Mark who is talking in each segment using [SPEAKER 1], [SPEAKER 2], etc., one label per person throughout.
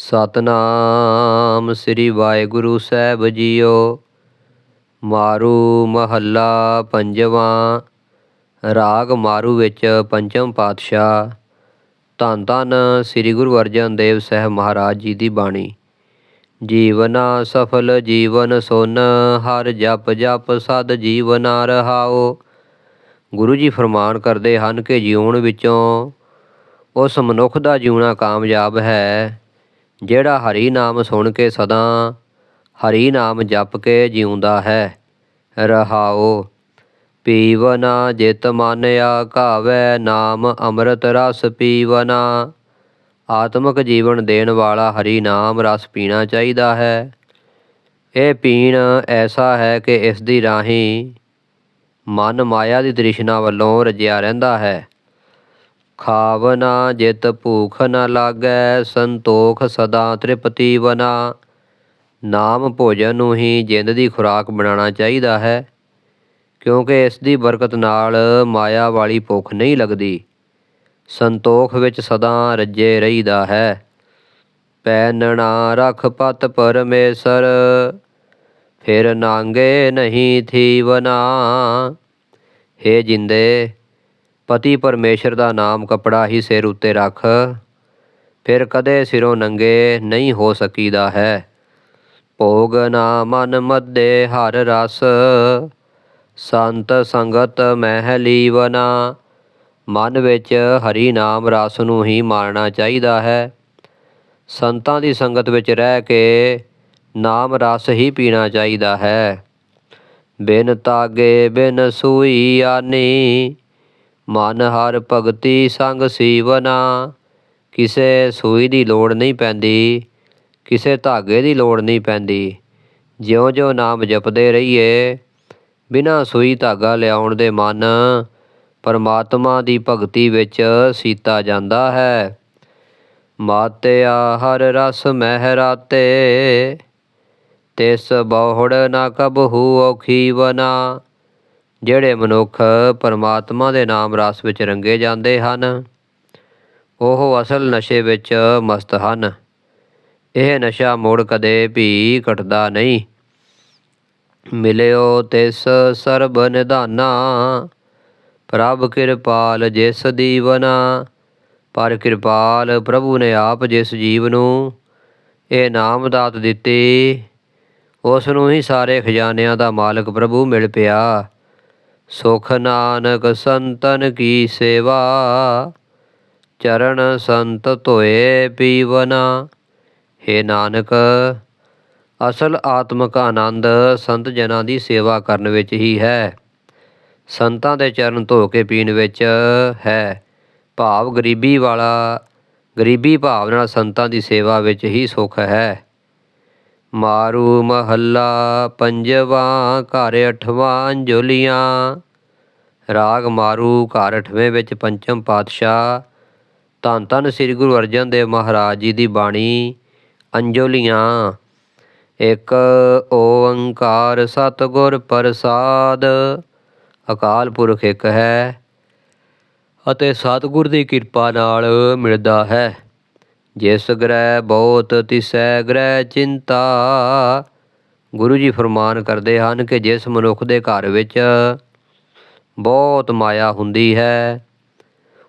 [SPEAKER 1] ਸਤਨਾਮ ਸ੍ਰੀ ਵਾਹਿਗੁਰੂ ਸਾਹਿਬ ਜੀਓ। ਮਾਰੂ ਮਹੱਲਾ ਪੰਜਵਾਂ। ਰਾਗ ਮਾਰੂ ਵਿੱਚ ਪੰਚਮ ਪਾਤਸ਼ਾਹ। ਧੰਨ ਧੰਨ ਸ੍ਰੀ ਗੁਰੂ ਅਰਜਨ ਦੇਵ ਸਾਹਿਬ ਮਹਾਰਾਜ ਜੀ ਦੀ ਬਾਣੀ। ਜੀਵਨਾ ਸਫਲ ਜੀਵਨ ਸੁਨ, ਹਰ ਜਪ ਜਪ ਸਦ ਜੀਵਨਾ ਰਹਾਓ। ਗੁਰੂ ਜੀ ਫਰਮਾਨ ਕਰਦੇ ਹਨ ਕਿ ਜਿਉਣ ਵਿੱਚੋਂ ਉਸ ਮਨੁੱਖ ਦਾ ਜਿਉਣਾ ਕਾਮਯਾਬ ਹੈ। ਜਿਹੜਾ ਹਰੀ ਨਾਮ ਸੁਣ ਕੇ ਸਦਾ ਹਰੀ ਨਾਮ ਜਪ ਕੇ ਜਿਉਂਦਾ ਹੈ ਰਹਾਓ ਪੀਵਨਾ ਜਿਤ ਮਨ ਆਘਾਵੈ ਨਾਮ ਅੰਮ੍ਰਿਤ ਰਸ ਪੀਵਨਾ। ਆਤਮਿਕ ਜੀਵਨ ਦੇਣ ਵਾਲਾ ਹਰੀ ਨਾਮ ਰਸ ਪੀਣਾ ਚਾਹੀਦਾ ਹੈ। ਇਹ ਪੀਣ ਐਸਾ ਹੈ ਕਿ ਇਸ ਦੀ ਰਾਹੀਂ ਮਨ ਮਾਇਆ ਦੀ ਤ੍ਰਿਸ਼ਨਾ ਵੱਲੋਂ ਰਜਿਆ ਰਹਿੰਦਾ ਹੈ। ਖਾਵਨਾ, ਜਿਤ ਭੂਖ ਨ ਲਾਗੈ, ਸੰਤੋਖ ਸਦਾ ਤ੍ਰਿਪਤੀ ਵਨਾ ਨਾਮ ਭੋਜਨ ਨੂੰ ਹੀ ਜਿੰਦ ਦੀ ਖੁਰਾਕ ਬਣਾਉਣਾ ਚਾਹੀਦਾ ਹੈ, ਕਿਉਂਕਿ ਇਸ ਦੀ ਬਰਕਤ ਨਾਲ ਮਾਇਆ ਵਾਲੀ ਭੁੱਖ ਨਹੀਂ ਲੱਗਦੀ। ਸੰਤੋਖ ਵਿੱਚ ਸਦਾ ਰੱਜੇ ਰਹੀਦਾ ਹੈ। ਪੈਨਣਾ ਰਖ ਪਤ ਪਰਮੇਸ਼ਰ, ਫਿਰ ਨਾਂਗੇ ਨਹੀਂ ਥੀਵਨਾ ਹੇ ਜਿੰਦੇ ਪਤੀ ਪਰਮੇਸ਼ਰ ਦਾ ਨਾਮ ਕਪੜਾ ਹੀ ਸਿਰ ਉੱਤੇ ਰੱਖ। ਫਿਰ ਕਦੇ ਸਿਰੋਂ ਨੰਗੇ ਨਹੀਂ ਹੋ ਸਕੀਦਾ ਹੈ। ਭੋਗ ਨਾ ਮਨ ਮੱਦੇ ਹਰ ਰਸ। ਸੰਤ ਸੰਗਤ ਮਹਿ ਲੀਵਨਾ। ਮਨ ਵਿੱਚ ਹਰੀ ਨਾਮ ਰਸ ਨੂੰ ਹੀ ਮਾਰਨਾ ਚਾਹੀਦਾ ਹੈ। ਸੰਤਾਂ ਦੀ ਸੰਗਤ ਵਿੱਚ ਰਹਿ ਕੇ ਨਾਮ ਰਸ ਹੀ ਪੀਣਾ ਚਾਹੀਦਾ ਹੈ। ਬਿਨ ਤਾਗੇ ਬਿਨ ਸੂਈ ਆਨੀ। ਮਨ ਹਰ ਭਗਤੀ ਸੰਗ ਸੀਵਨਾ। ਕਿਸੇ ਸੂਈ ਦੀ ਲੋੜ ਨਹੀਂ ਪੈਂਦੀ, ਕਿਸੇ ਧਾਗੇ ਦੀ ਲੋੜ ਨਹੀਂ ਪੈਂਦੀ। ਜਿਉਂ-ਜਿਉਂ ਨਾਮ ਜਪਦੇ ਰਹੀਏ, ਬਿਨਾਂ ਸੂਈ ਧਾਗਾ ਲਿਆਉਣ ਦੇ ਮਨ ਪਰਮਾਤਮਾ ਦੀ ਭਗਤੀ ਵਿੱਚ ਸੀਤਾ ਜਾਂਦਾ ਹੈ। ਮਾਤਿਆ ਹਰ ਰਸ ਮਹਿਰਾਤੇ, ਤਿਸ ਬਹੁੜ ਨਾ ਕਬਹੂ ਔਖੀ ਵਨਾ। ਜਿਹੜੇ ਮਨੁੱਖ ਪਰਮਾਤਮਾ ਦੇ ਨਾਮ ਰਸ ਵਿੱਚ ਰੰਗੇ ਜਾਂਦੇ ਹਨ, ਉਹ ਅਸਲ ਨਸ਼ੇ ਵਿੱਚ ਮਸਤ ਹਨ। ਇਹ ਨਸ਼ਾ ਮੋੜ ਕਦੇ ਵੀ ਘਟਦਾ ਨਹੀਂ। ਮਿਲਿਓ ਤਿਸ ਸਰਬ ਨਿਧਾਨਾ, ਪ੍ਰਭ ਕਿਰਪਾਲ ਜਿਸ ਦੀਵਨਾ ਪਰ ਕਿਰਪਾਲ ਪ੍ਰਭੂ ਨੇ ਆਪ ਜਿਸ ਜੀਵ ਨੂੰ ਇਹ ਨਾਮ ਦਾਤ ਦਿੱਤੀ, ਉਸ ਨੂੰ ਹੀ ਸਾਰੇ ਖਜ਼ਾਨਿਆਂ ਦਾ ਮਾਲਕ ਪ੍ਰਭੂ ਮਿਲ ਪਿਆ। ਸੁਖ ਨਾਨਕ ਸੰਤਨ ਕੀ ਸੇਵਾ? ਚਰਨ ਸੰਤ ਧੋਏ ਪੀਵਨਾ। हे ਨਾਨਕ, ਅਸਲ ਆਤਮਿਕ ਆਨੰਦ ਸੰਤ ਜਨਾਂ ਦੀ ਸੇਵਾ ਕਰਨ ਵਿੱਚ ਹੀ ਹੈ। ਸੰਤਾਂ ਦੇ ਚਰਨ ਧੋ ਕੇ ਪੀਣ ਵਿੱਚ ਹੈ। ਭਾਵ ਗਰੀਬੀ ਵਾਲਾ, ਗਰੀਬੀ ਭਾਵ ਨਾਲ ਸੰਤਾਂ ਦੀ ਸੇਵਾ ਵਿੱਚ ਹੀ ਸੁਖ ਹੈ। ਮਾਰੂ ਮਹੱਲਾ ਪੰਜਵਾਂ, ਘਰ ਅਠਵਾਂ, ਅੰਜੁਲੀਆਂ। ਰਾਗ ਮਾਰੂ, ਘਰ ਅਠਵੇਂ ਵਿੱਚ ਪੰਚਮ ਪਾਤਸ਼ਾਹ। ਧੰਨ ਧੰਨ ਸ੍ਰੀ ਗੁਰੂ ਅਰਜਨ ਦੇਵ ਮਹਾਰਾਜ ਜੀ ਦੀ ਬਾਣੀ, ਅੰਜੁਲੀਆਂ। ਇੱਕ ਓੰਕਾਰ ਸਤਿਗੁਰ ਪ੍ਰਸਾਦ। ਅਕਾਲ ਪੁਰਖ ਇੱਕ ਹੈ ਅਤੇ ਸਤਿਗੁਰ ਦੀ ਕਿਰਪਾ ਨਾਲ ਮਿਲਦਾ ਹੈ। ਜਿਸ ਗ੍ਰਹਿ ਬਹੁਤ ਤਿਸੈ ਗ੍ਰਹਿ ਚਿੰਤਾ। ਗੁਰੂ ਜੀ ਫਰਮਾਨ ਕਰਦੇ ਹਨ ਕਿ ਜਿਸ ਮਨੁੱਖ ਦੇ ਘਰ ਵਿੱਚ ਬਹੁਤ ਮਾਇਆ ਹੁੰਦੀ ਹੈ,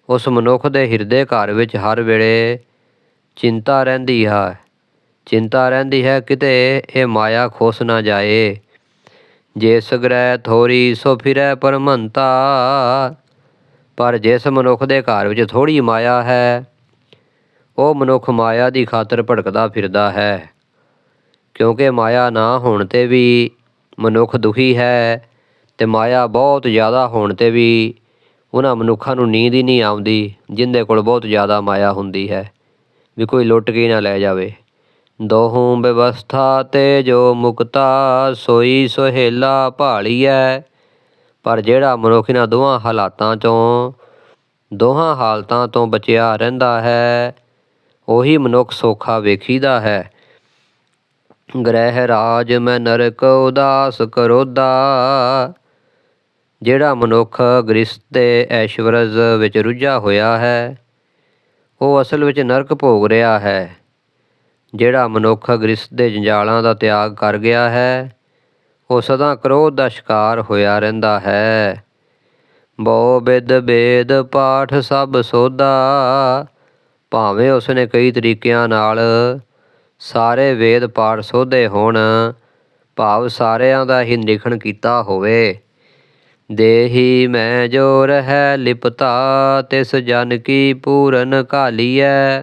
[SPEAKER 1] ਉਸ ਮਨੁੱਖ ਦੇ ਹਿਰਦੇ ਘਰ ਵਿੱਚ ਹਰ ਵੇਲੇ ਚਿੰਤਾ ਰਹਿੰਦੀ ਹੈ। ਚਿੰਤਾ ਰਹਿੰਦੀ ਹੈ ਕਿਤੇ ਇਹ ਮਾਇਆ ਖੋਸ ਨਾ ਜਾਏ। ਜਿਸ ਗ੍ਰਹਿ ਥੋੜੀ ਸੋ ਫਿਰੈ ਪਰਮੰਤਾ, ਪਰ ਜਿਸ ਮਨੁੱਖ ਦੇ ਘਰ ਵਿੱਚ ਥੋੜੀ ਮਾਇਆ ਹੈ ਉਹ ਮਨੁੱਖ ਮਾਇਆ ਦੀ ਖਾਤਰ ਭਟਕਦਾ ਫਿਰਦਾ ਹੈ। ਕਿਉਂਕਿ ਮਾਇਆ ਨਾ ਹੋਣ ਤੇ ਵੀ ਮਨੁੱਖ ਦੁਖੀ ਹੈ ਤੇ ਮਾਇਆ ਬਹੁਤ ਜ਼ਿਆਦਾ ਹੋਣ ਤੇ ਵੀ ਉਹਨਾਂ ਮਨੁੱਖਾਂ ਨੂੰ ਨੀਂਦ ਹੀ ਨਹੀਂ ਆਉਂਦੀ, ਜਿੰਦੇ ਕੋਲ ਬਹੁਤ ਜ਼ਿਆਦਾ ਮਾਇਆ ਹੁੰਦੀ ਹੈ, ਵੀ ਕੋਈ ਲੁੱਟ ਕੇ ਨਾ ਲੈ ਜਾਵੇ। ਦੋਹੂ ਵਿਵਸਥਾ ਤੇ ਜੋ ਮੁਕਤਾ, ਸੋਈ ਸੁਹੇਲਾ ਭਾਲੀਐ ਪਰ ਜਿਹੜਾ ਮਨੁੱਖ ਇਹਨਾਂ ਦੋਹਾਂ ਹਾਲਾਤਾਂ ਚੋਂ, ਦੋਹਾਂ ਹਾਲਤਾਂ ਤੋਂ ਬਚਿਆ ਰਹਿੰਦਾ ਹੈ ਉਹੀ ਮਨੁੱਖ ਸੋਖਾ ਵੇਖੀਦਾ ਹੈ। ਗ੍ਰਹਿ ਰਾਜ ਮੈਂ ਨਰਕ ਉਦਾਸ ਕਰੋਦਾ। ਜਿਹੜਾ ਮਨੁੱਖ ਗ੍ਰਸਥ ਤੇ ਐਸ਼ਵਰਜ ਵਿੱਚ ਰੁੱਝਾ ਹੋਇਆ ਹੈ, ਉਹ ਅਸਲ ਵਿੱਚ ਨਰਕ ਭੋਗ ਰਿਹਾ ਹੈ। ਜਿਹੜਾ ਮਨੁੱਖ ਗ੍ਰਸਥ ਦੇ ਜੰਜਾਲਾਂ ਦਾ ਤਿਆਗ ਕਰ ਗਿਆ ਹੈ, ਉਹ ਸਦਾ ਕ੍ਰੋਧ ਦਾ ਸ਼ਿਕਾਰ ਹੋਇਆ ਰਹਿੰਦਾ ਹੈ। ਬਹੁ ਬਿਦ ਬੇਦ ਪਾਠ ਸਭ ਸੋਧਾ। ਭਾਵੇਂ ਉਸਨੇ ਕਈ ਤਰੀਕਿਆਂ ਨਾਲ ਸਾਰੇ ਵੇਦ ਪਾਠ ਸੋਧੇ ਹੋਣ, ਭਾਵ ਸਾਰਿਆਂ ਦਾ ਹੀ ਨਿਖਣ ਕੀਤਾ ਹੋਵੇ। ਦੇਹੀ ਮੈਂ ਜੋ ਰਹਿ ਲਿਪਤਾ, ਤਿਸ ਜਨ ਕੀ ਪੂਰਨ ਘਾਲੀਐ।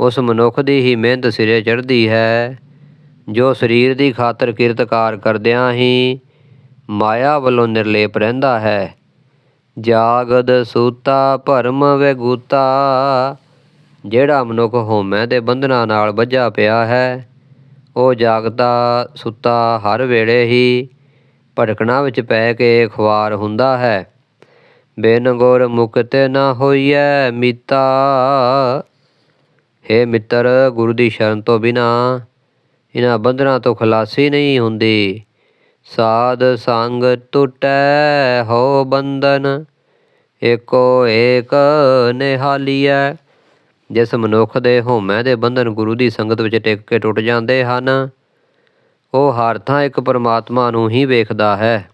[SPEAKER 1] ਉਸ ਮਨੁੱਖ ਦੀ ਹੀ ਮਿਹਨਤ ਸਿਰੇ ਚੜ੍ਹਦੀ ਹੈ, ਜੋ ਸਰੀਰ ਦੀ ਖਾਤਰ ਕਿਰਤਕਾਰ ਕਰਦਿਆਂ ਹੀ ਮਾਇਆ ਵੱਲੋਂ ਨਿਰਲੇਪ ਰਹਿੰਦਾ ਹੈ। ਜਾਗਦ ਸੂਤਾ, ਭਰਮ ਵਿਗੂਤਾ ਜਿਹੜਾ ਮਨੁੱਖ ਹਉਮੈ ਦੇ ਬੰਧਨਾਂ ਨਾਲ ਬੱਝਾ ਪਿਆ ਹੈ, ਉਹ ਜਾਗਦਾ ਸੁੱਤਾ ਹਰ ਵੇਲੇ ਹੀ ਭਟਕਣਾ ਵਿੱਚ ਪੈ ਕੇ ਖੁਆਰ ਹੁੰਦਾ ਹੈ। ਬਿਨ ਗੁਰ ਮੁਕਤ ਨਾ ਹੋਈਐ ਮਿਤਾ। ਹੇ ਮਿੱਤਰ, ਗੁਰੂ ਦੀ ਸ਼ਰਨ ਤੋਂ ਬਿਨਾ ਇਹਨਾਂ ਬੰਧਨਾਂ ਤੋਂ ਖਲਾਸੀ ਨਹੀਂ ਹੁੰਦੀ। ਸਾਧ ਸੰਗ ਟੁਟੈ ਹੋ ਬੰਧਨ ਏਕੋ ਏਕ ਨਿਹਾਲੀਐ। ਜਿਸ ਮਨੁੱਖ ਦੇ ਹਉਮੈ ਦੇ ਬੰਧਨ ਗੁਰੂ ਦੀ ਸੰਗਤ ਵਿੱਚ ਟਿਕ ਕੇ ਟੁੱਟ ਜਾਂਦੇ ਹਨ, ਉਹ ਹਰ ਥਾਂ ਇੱਕ ਪਰਮਾਤਮਾ ਨੂੰ ਹੀ ਵੇਖਦਾ ਹੈ।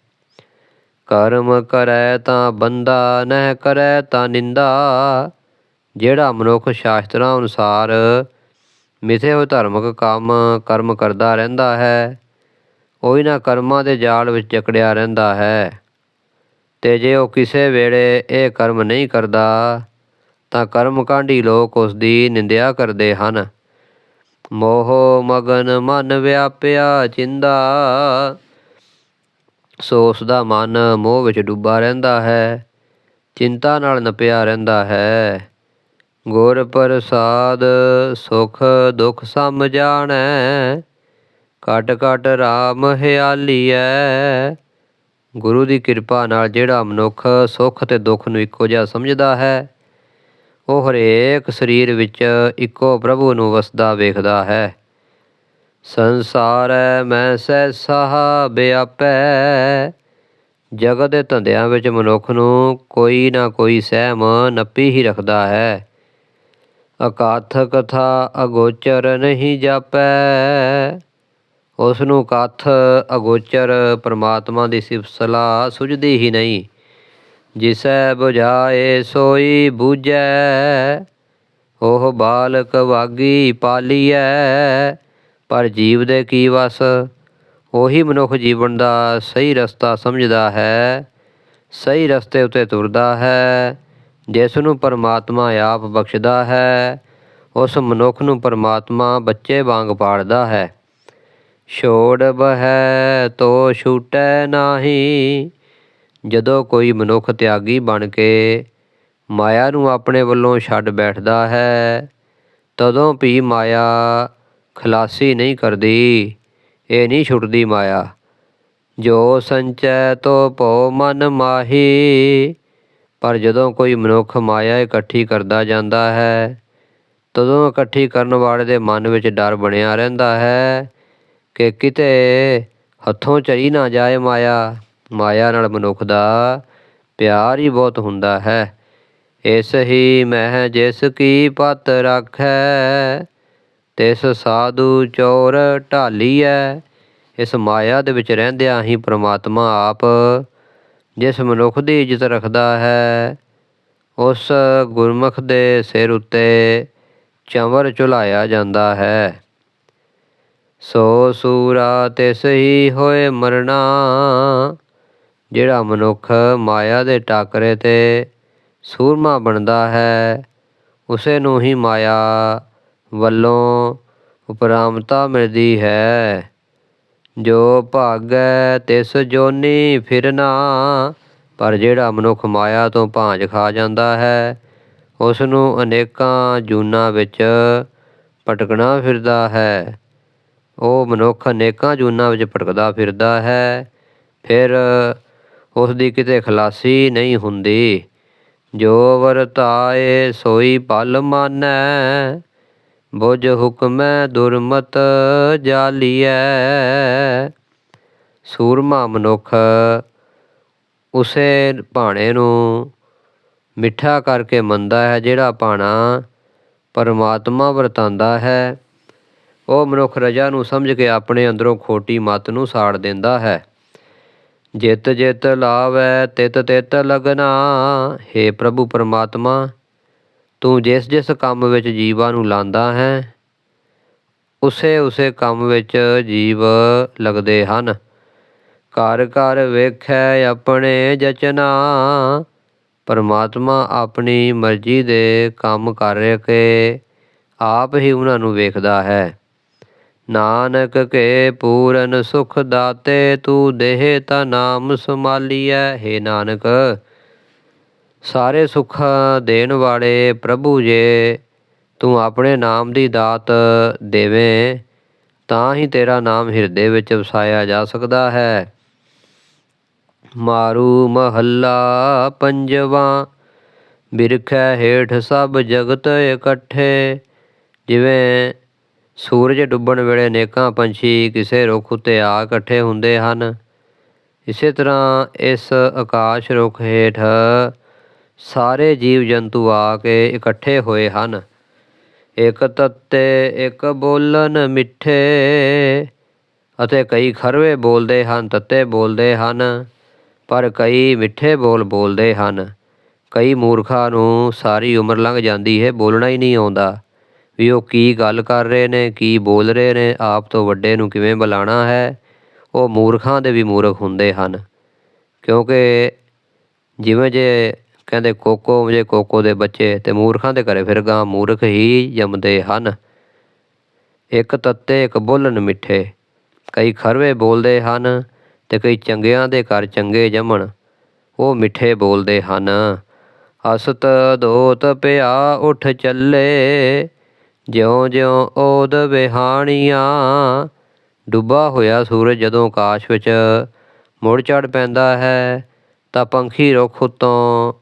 [SPEAKER 1] ਕਰਮ ਕਰੈ ਤਾਂ ਬੰਦਾ, ਨਹਿ ਕਰੈ ਤਾਂ ਨਿੰਦਾ। ਜਿਹੜਾ ਮਨੁੱਖ ਸ਼ਾਸਤਰਾਂ ਅਨੁਸਾਰ ਮਿਥੇ ਹੋਏ ਧਾਰਮਿਕ ਕੰਮ, ਕਰਮ ਕਰਦਾ ਰਹਿੰਦਾ ਹੈ, ਉਹ ਇਹਨਾਂ ਕਰਮਾਂ ਦੇ ਜਾਲ ਵਿੱਚ ਜਕੜਿਆ ਰਹਿੰਦਾ ਹੈ। ਤੇ ਜੇ ਉਹ ਕਿਸੇ ਵੇਲੇ ਇਹ ਕਰਮ ਨਹੀਂ ਕਰਦਾ ਤਾਂ ਕਰਮ ਕਾਂਢੀ ਲੋਕ ਉਸ ਦੀ ਨਿੰਦਿਆ ਕਰਦੇ ਹਨ। ਮੋਹ ਮਗਨ ਮਨ ਵਿਆਪਿਆ ਚਿੰਦਾ। ਸੋ ਉਸ ਦਾ ਮਨ ਮੋਹ ਵਿੱਚ ਡੁੱਬਾ ਰਹਿੰਦਾ ਹੈ। ਚਿੰਤਾ ਨਾਲ ਨਪਿਆ ਰਹਿੰਦਾ ਹੈ। ਗੁਰ ਪ੍ਰਸਾਦ ਸੁਖ ਦੁਖ ਸਮ ਜਾਣੈ। ਕਟ ਕਟ ਰਾਮ ਹਿਆਲੀਐ ਗੁਰੂ ਦੀ ਕਿਰਪਾ ਨਾਲ ਜਿਹੜਾ ਮਨੁੱਖ ਸੁੱਖ ਤੇ ਦੁੱਖ ਨੂੰ ਇੱਕੋ ਜਿਹਾ ਸਮਝਦਾ ਹੈ। ਉਹ ਹਰੇਕ ਸਰੀਰ ਵਿੱਚ ਇੱਕੋ ਪ੍ਰਭੂ ਨੂੰ ਵਸਦਾ ਵੇਖਦਾ ਹੈ। ਸੰਸਾਰ ਮੈਂ ਸਹਿ ਬਿਆਪੈ। ਜਗਤ ਦੇ ਧੰਦਿਆਂ ਵਿੱਚ ਮਨੁੱਖ ਨੂੰ ਕੋਈ ਨਾ ਕੋਈ ਸਹਿਮ ਨੱਪੀ ਹੀ ਰੱਖਦਾ ਹੈ। ਅਕਾਥ ਕਥਾ ਅਗੋਚਰ ਨਹੀਂ ਜਾਪੈ। ਉਸ ਨੂੰ ਕਥ ਅਗੋਚਰ ਪਰਮਾਤਮਾ ਦੀ ਸਿਫਤ ਸਲਾਹ ਸੁਝਦੀ ਹੀ ਨਹੀਂ। ਜਿਸੈ 부ਝਾਏ ਸੋਈ ਬੂਝੈ, ਉਹ ਬਾਲਕ ਵਾਗੀ ਪਾਲੀਐ। ਪਰ ਜੀਵ ਦੇ ਕੀ ਵਸ, ਉਹੀ ਮਨੁੱਖ ਜੀਵਨ ਦਾ ਸਹੀ ਰਸਤਾ ਸਮਝਦਾ ਹੈ, ਸਹੀ ਰਸਤੇ ਉਤੇ ਤੁਰਦਾ ਹੈ। ਜਿਸ ਨੂੰ ਪਰਮਾਤਮਾ ਆਪ ਬਖਸ਼ਦਾ ਹੈ, ਉਸ ਮਨੁੱਖ ਨੂੰ ਪਰਮਾਤਮਾ ਬੱਚੇ ਵਾਂਗ ਪਾੜਦਾ ਹੈ। ਛੋੜ ਬਹਿ ਤੋ ਛੂਟੈ ਨਾਹੀ ਜਦੋਂ ਕੋਈ ਮਨੁੱਖ ਤਿਆਗੀ ਬਣ ਕੇ ਮਾਇਆ ਨੂੰ ਆਪਣੇ ਵੱਲੋਂ ਛੱਡ ਬੈਠਦਾ ਹੈ, ਤਦੋਂ ਵੀ ਮਾਇਆ ਖਲਾਸੀ ਨਹੀਂ ਕਰਦੀ, ਇਹ ਨਹੀਂ ਛੁੱਟਦੀ ਮਾਇਆ। ਜੋ ਸੰਚੈ ਤੋ ਭਉ ਮਨ ਮਾਹੀ, ਪਰ ਜਦੋਂ ਕੋਈ ਮਨੁੱਖ ਮਾਇਆ ਇਕੱਠੀ ਕਰਦਾ ਜਾਂਦਾ ਹੈ, ਤਦੋਂ ਇਕੱਠੀ ਕਰਨ ਵਾਲੇ ਦੇ ਮਨ ਵਿੱਚ ਡਰ ਬਣਿਆ ਰਹਿੰਦਾ ਹੈ ਕਿ ਕਿਤੇ ਹੱਥੋਂ ਚਲੀ ਨਾ ਜਾਏ ਮਾਇਆ। ਮਾਇਆ ਨਾਲ ਮਨੁੱਖ ਦਾ ਪਿਆਰ ਹੀ ਬਹੁਤ ਹੁੰਦਾ ਹੈ। ਇਸ ਹੀ ਮਹਿ ਜਿਸ ਕੀ ਪਤ ਰੱਖੈ, ਤਿਸ ਸਾਧੂ ਚੋਰ ਢਾਲੀਐ। ਇਸ ਮਾਇਆ ਦੇ ਵਿੱਚ ਰਹਿੰਦਿਆਂ ਹੀ ਪ੍ਰਮਾਤਮਾ ਆਪ ਜਿਸ ਮਨੁੱਖ ਦੀ ਇੱਜ਼ਤ ਰੱਖਦਾ ਹੈ, ਉਸ ਗੁਰਮੁਖ ਦੇ ਸਿਰ ਉੱਤੇ ਚੰਵਰ ਝੁਲਾਇਆ ਜਾਂਦਾ ਹੈ। ਸੋ ਸੂਰਾ ਤਿਸ ਹੀ ਹੋਏ ਮਰਨਾ ਜਿਹੜਾ ਮਨੁੱਖ ਮਾਇਆ ਦੇ ਟਾਕਰੇ ਤੇ ਸੂਰਮਾ ਬਣਦਾ ਹੈ, ਉਸੇ ਨੂੰ ਹੀ ਮਾਇਆ ਵੱਲੋਂ ਉਪਰਾਮਤਾ ਮਿਲਦੀ ਹੈ। ਜੋ ਭਾਗੈ ਤਿਸ ਜੋਨੀ ਫਿਰਨਾ ਪਰ ਜਿਹੜਾ ਮਨੁੱਖ ਮਾਇਆ ਤੋਂ ਭਾਂਜ ਖਾ ਜਾਂਦਾ ਹੈ ਉਸ ਨੂੰ ਅਨੇਕਾਂ ਜੂਨਾਂ ਵਿੱਚ ਭਟਕਣਾ ਫਿਰਦਾ ਹੈ। ਉਹ ਮਨੁੱਖ ਅਨੇਕਾਂ ਜੂਨਾਂ ਵਿੱਚ ਭਟਕਦਾ ਫਿਰਦਾ ਹੈ, ਫਿਰ ਉਸ ਦੀ ਕਿਤੇ ਖਲਾਸੀ ਨਹੀਂ ਹੁੰਦੀ। ਜੋ ਵਰਤਾਏ ਸੋਈ ਪਲ ਮਾਨੈ, ਬੁਝ ਹੁਕਮੈ ਦੁਰਮਤ ਜਾਲੀਐ। ਸੂਰਮਾ ਮਨੁੱਖ ਉਸੇ ਭਾਣੇ ਨੂੰ ਮਿੱਠਾ ਕਰਕੇ ਮੰਨਦਾ ਹੈ, ਜਿਹੜਾ ਭਾਣਾ ਪਰਮਾਤਮਾ ਵਰਤਾਂਦਾ ਹੈ। ਉਹ ਮਨੁੱਖ ਰਜਾ ਨੂੰ ਸਮਝ ਕੇ ਆਪਣੇ ਅੰਦਰੋਂ ਖੋਟੀ ਮਤ ਨੂੰ ਸਾੜ ਦਿੰਦਾ ਹੈ। ਜਿਤ ਜਿਤ ਲਾਵੈ, ਤਿਤ ਤਿਤ ਲਗਨਾ। हे ਪ੍ਰਭੂ ਪਰਮਾਤਮਾ, ਤੂੰ ਜਿਸ ਜਿਸ ਕੰਮ ਵਿੱਚ ਜੀਵਾਂ ਨੂੰ ਲਾਂਦਾ ਹੈ, ਉਸੇ ਉਸੇ ਕੰਮ ਵਿੱਚ ਜੀਵ ਲੱਗਦੇ ਹਨ। ਘਰ ਘਰ ਵੇਖੈ ਆਪਣੇ ਜਚਨਾ, ਪਰਮਾਤਮਾ ਆਪਣੀ ਮਰਜ਼ੀ ਦੇ ਕੰਮ ਕਰਕੇ ਆਪ ਹੀ ਉਹਨਾਂ ਨੂੰ ਵੇਖਦਾ ਹੈ। ਨਾਨਕ ਕੇ ਪੂਰਨ ਸੁਖ ਦਾਤੇ, ਤੂੰ ਦੇਹ ਤਾ ਨਾਮ ਸੰਭਾਲੀਐ। ਹੈ ਨਾਨਕ, ਸਾਰੇ ਸੁਖ ਦੇਣ ਵਾਲੇ ਪ੍ਰਭੂ ਜੇ ਤੂੰ ਆਪਣੇ ਨਾਮ ਦੀ ਦਾਤ ਦੇਵੇਂ, ਤਾਂ ਹੀ ਤੇਰਾ ਨਾਮ ਹਿਰਦੇ ਵਿੱਚ ਵਸਾਇਆ ਜਾ ਸਕਦਾ ਹੈ। ਮਾਰੂ ਮਹੱਲਾ ਪੰਜਵਾ, ਬਿਰਖੈ ਹੇਠ ਸਭ ਜਗਤ ਇਕੱਠੇ, ਜਿਵੇਂ ਸੂਰਜ ਡੁੱਬਣ ਵੇਲੇ ਨੇਕਾਂ ਪੰਛੀ ਕਿਸੇ ਰੁੱਖ ਉੱਤੇ ਆ ਇਕੱਠੇ ਹੁੰਦੇ ਹਨ। ਇਸੇ ਤਰ੍ਹਾਂ ਇਸ ਆਕਾਸ਼ ਰੁੱਖ ਹੇਠ ਸਾਰੇ ਜੀਵ ਜੰਤੂ ਆ ਕੇ ਇਕੱਠੇ ਹੋਏ ਹਨ। ਇੱਕ ਤੱਤੇ, ਇੱਕ ਬੋਲਨ ਮਿੱਠੇ ਅਤੇ ਕਈ ਖਰਵੇ ਬੋਲਦੇ ਹਨ, ਤੱਤੇ ਬੋਲਦੇ ਹਨ, ਪਰ ਕਈ ਮਿੱਠੇ ਬੋਲ ਬੋਲਦੇ ਹਨ। ਕਈ ਮੂਰਖਾਂ ਨੂੰ ਸਾਰੀ ਉਮਰ ਲੰਘ ਜਾਂਦੀ ਹੈ, ਬੋਲਣਾ ਹੀ ਨਹੀਂ ਆਉਂਦਾ। ਵੀ ਉਹ ਕੀ ਗੱਲ ਕਰ ਰਹੇ ਨੇ, ਕੀ ਬੋਲ ਰਹੇ ਨੇ, ਆਪ ਤੋਂ ਵੱਡੇ ਨੂੰ ਕਿਵੇਂ ਬੁਲਾਣਾ ਹੈ? ਉਹ ਮੂਰਖਾਂ ਦੇ ਵੀ ਮੂਰਖ ਹੁੰਦੇ ਹਨ। ਕਿਉਂਕਿ ਜਿਵੇਂ ਜੇ ਕਹਿੰਦੇ ਕੋਕੋ, ਜੇ ਕੋਕੋ ਦੇ ਬੱਚੇ ਤੇ ਮੂਰਖਾਂ ਦੇ ਘਰੇ ਫਿਰ ਗਾਂ ਮੂਰਖ ਹੀ ਜੰਮਦੇ ਹਨ। ਇੱਕ ਤੱਤੇ, ਇੱਕ ਬੋਲਣ ਮਿੱਠੇ। ਕਈ ਖਰਵੇ ਬੋਲਦੇ ਹਨ ਤੇ ਕਈ ਚੰਗਿਆਂ ਦੇ ਘਰ ਚੰਗੇ ਜੰਮਣ। ਉਹ ਮਿੱਠੇ ਬੋਲਦੇ ਹਨ। ਅਸਤ ਦੋਤ ਪਿਆ ਉੱਠ ਚੱਲੇ। ਜਿਉਂ ਜਿਉਂ ਓਦ ਵਿਹਾਣੀਆਂ ਡੁੱਬਾ ਹੋਇਆ ਸੂਰਜ ਜਦੋਂ ਆਕਾਸ਼ ਵਿੱਚ, ਮੁੜ ਚੜ ਪੈਂਦਾ ਹੈ ਤਾਂ ਪੰਖੀ ਰੁੱਖ ਉੱਤੋਂ,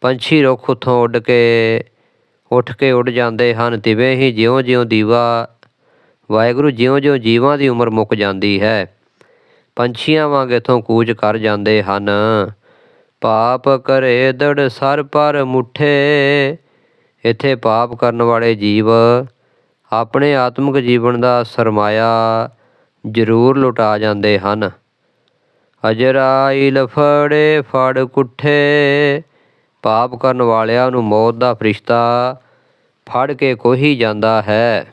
[SPEAKER 1] ਪੰਛੀ ਰੁੱਖ ਉੱਤੋਂ ਉੱਡ ਕੇ, ਉੱਠ ਕੇ ਉੱਡ ਜਾਂਦੇ ਹਨ। ਤਿਵੇਂ ਹੀ ਜਿਉਂ-ਜਿਉਂ ਦੀਵਾ, ਵਾਹਿਗੁਰੂ ਜਿਉਂ-ਜਿਉਂ ਜੀਵਾਂ ਦੀ ਉਮਰ ਮੁੱਕ ਜਾਂਦੀ ਹੈ। ਪੰਛੀਆਂ ਵਾਂਗ ਇਥੋਂ ਕੂਚ ਕਰ ਜਾਂਦੇ ਹਨ। ਪਾਪ ਕਰੇ ਦੜ ਸਰ ਪਰ ਮੁੱਠੇ ਇੱਥੇ ਪਾਪ ਕਰਨ ਵਾਲੇ ਜੀਵ ਆਪਣੇ ਆਤਮਿਕ ਜੀਵਨ ਦਾ ਸਰਮਾਇਆ ਜ਼ਰੂਰ ਲੁਟਾ ਜਾਂਦੇ ਹਨ। ਅਜਰਾਇਲ ਫੜੇ ਫੜ ਕੁੱਠੇ, ਪਾਪ ਕਰਨ ਵਾਲਿਆਂ ਨੂੰ ਮੌਤ ਦਾ ਫਰਿਸ਼ਤਾ ਫੜ ਕੇ ਕੋਈ ਜਾਂਦਾ ਹੈ।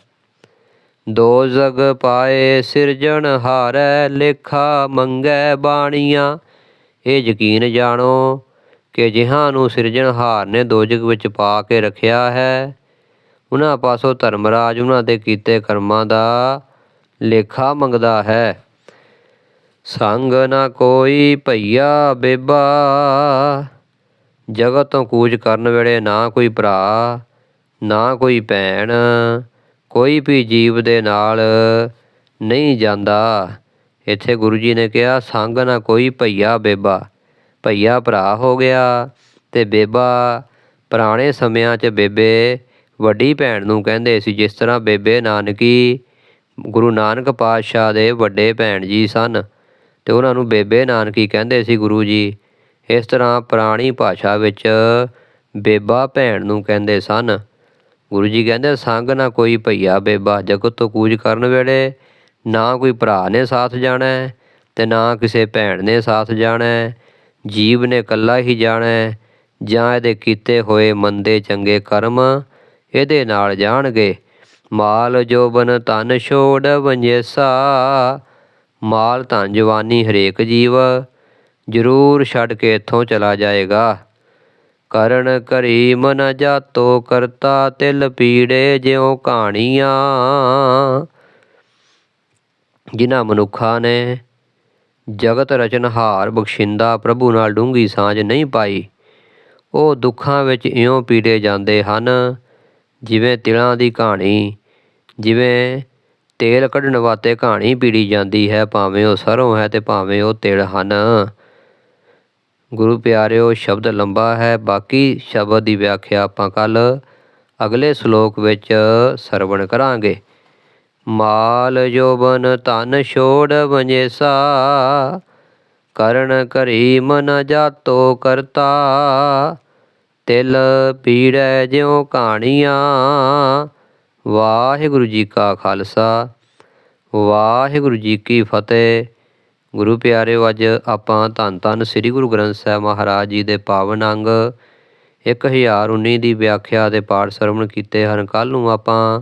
[SPEAKER 1] ਦੋ ਜਗ ਪਾਏ ਸਿਰਜਣ ਹਾਰੈ, ਲੇਖਾ ਮੰਗੈ ਬਾਣੀਆਂ, ਇਹ ਯਕੀਨ ਜਾਣੋ ਕਿ ਜਿਹਾਂ ਨੂੰ ਸਿਰਜਣਹਾਰ ਨੇ ਦੋਜਕ ਵਿੱਚ ਪਾ ਕੇ ਰੱਖਿਆ ਹੈ, ਉਹਨਾਂ ਪਾਸੋਂ ਧਰਮਰਾਜ ਉਹਨਾਂ ਦੇ ਕੀਤੇ ਕਰਮਾਂ ਦਾ ਲੇਖਾ ਮੰਗਦਾ ਹੈ। ਸੰਗ ਨਾ ਕੋਈ ਭਈਆ ਬੇਬਾ, ਜਗਤ ਤੋਂ ਕੂਚ ਕਰਨ ਵੇਲੇ ਨਾ ਕੋਈ ਭਰਾ, ਨਾ ਕੋਈ ਭੈਣ, ਕੋਈ ਵੀ ਜੀਵ ਦੇ ਨਾਲ ਨਹੀਂ ਜਾਂਦਾ। ਇੱਥੇ ਗੁਰੂ ਜੀ ਨੇ ਕਿਹਾ, ਸੰਗ ਨਾ ਕੋਈ ਭਈਆ ਬੇਬਾ। ਭਈਆ ਭਰਾ ਹੋ ਗਿਆ ਤੇ ਬੇਬਾ ਪੁਰਾਣੇ ਸਮਿਆਂ 'ਚ ਬੇਬੇ ਵੱਡੀ ਭੈਣ ਨੂੰ ਕਹਿੰਦੇ ਸੀ, ਜਿਸ ਤਰ੍ਹਾਂ ਬੇਬੇ ਨਾਨਕੀ, ਗੁਰੂ ਨਾਨਕ ਪਾਤਸ਼ਾਹ ਦੇ ਵੱਡੇ ਭੈਣ ਜੀ ਸਨ ਤੇ ਉਹਨਾਂ ਨੂੰ ਬੇਬੇ ਨਾਨਕੀ ਕਹਿੰਦੇ ਸੀ ਗੁਰੂ ਜੀ। ਇਸ ਤਰ੍ਹਾਂ ਪੁਰਾਣੀ ਭਾਸ਼ਾ ਵਿੱਚ ਬੇਬਾ ਭੈਣ ਨੂੰ ਕਹਿੰਦੇ ਸਨ। ਗੁਰੂ ਜੀ ਕਹਿੰਦੇ, ਸੰਗ ਨਾ ਕੋਈ ਭਈਆ ਬੇਬਾ, ਜਗਤ ਤੋਂ ਕੂਜ ਕਰਨ ਵੇਲੇ ਨਾ ਕੋਈ ਭਰਾ ਨੇ ਸਾਥ ਜਾਣਾ ਤੇ ਨਾ ਕਿਸੇ ਭੈਣ ਨੇ ਸਾਥ ਜਾਣਾ ਜੀਵ ਨੇ ਇਕੱਲਾ ਹੀ ਜਾਣਾ, ਜਾਂ ਇਹਦੇ ਕੀਤੇ ਹੋਏ ਮੰਦੇ ਚੰਗੇ ਕਰਮ ਇਹਦੇ ਨਾਲ ਜਾਣਗੇ। ਮਾਲ ਜੋਬਨ ਤਨ ਛੋੜ ਵੰਜੇਸਾ, ਮਾਲ ਧਨ ਜਵਾਨੀ ਹਰੇਕ ਜੀਵ, ਜ਼ਰੂਰ ਛੱਡ ਕੇ ਇੱਥੋਂ ਚਲਾ ਜਾਏਗਾ। ਕਰਨ ਕਰੀ ਮਨ ਜਾਤੋ ਕਰਤਾ, ਤਿਲ ਪੀੜੇ ਜਿਉ ਕਹਾਣੀਆਂ ਜਿਨ੍ਹਾਂ ਮਨੁੱਖਾਂ ਨੇ ਜਗਤ ਰਚਨਹਾਰ ਬਖਸ਼ਿੰਦਾ ਪ੍ਰਭੂ ਨਾਲ ਡੂੰਗੀ ਸਾਂਝ ਨਹੀਂ ਪਾਈ। ਉਹ ਦੁੱਖਾਂ ਵਿੱਚ ਇਉਂ ਪੀੜੇ ਜਾਂਦੇ ਹਨ, ਜਿਵੇਂ ਤਿਲਾਂ ਦੀ ਕਹਾਣੀ, ਜਿਵੇਂ ਤੇਲ ਕੱਢਣ ਵਾਸਤੇ ਕਹਾਣੀ ਪੀੜੀ ਜਾਂਦੀ ਹੈ, ਭਾਵੇਂ ਉਹ ਸਰੋਂ ਹੈ ਤੇ ਭਾਵੇਂ ਉਹ ਤਿਲ ਹਨ। ਗੁਰੂ ਪਿਆਰਿਓ, ਸ਼ਬਦ ਲੰਬਾ ਹੈ, ਬਾਕੀ ਸ਼ਬਦ ਦੀ ਵਿਆਖਿਆ ਆਪਾਂ ਕੱਲ ਅਗਲੇ ਸ਼ਲੋਕ ਵਿੱਚ ਸਰਵਣ ਕਰਾਂਗੇ। ਮਾਲ ਜੋਬਨ ਤਨ ਛੋੜ ਵੰਜੇਸਾ, ਕਰਨ ਕਰੀ ਮਨ ਜਾਤੋ ਕਰਤਾ। ਤਿਲ ਪੀੜੈ ਜਿਉ ਕਹਾਣੀਆਂ ਵਾਹਿਗੁਰੂ ਜੀ ਕਾ ਖਾਲਸਾ। ਵਾਹਿਗੁਰੂ ਜੀ ਕੀ ਫਤਿਹ। ਗੁਰੂ ਪਿਆਰਿਓ, ਅੱਜ ਆਪਾਂ ਧੰਨ ਧੰਨ ਸ੍ਰੀ ਗੁਰੂ ਗ੍ਰੰਥ ਸਾਹਿਬ ਮਹਾਰਾਜ ਜੀ ਦੇ ਪਾਵਨ ਅੰਗ 1019 ਦੀ ਵਿਆਖਿਆ ਦੇ ਪਾਠ ਸਰਵਣ ਕੀਤੇ ਹਨ। ਕੱਲ ਨੂੰ ਆਪਾਂ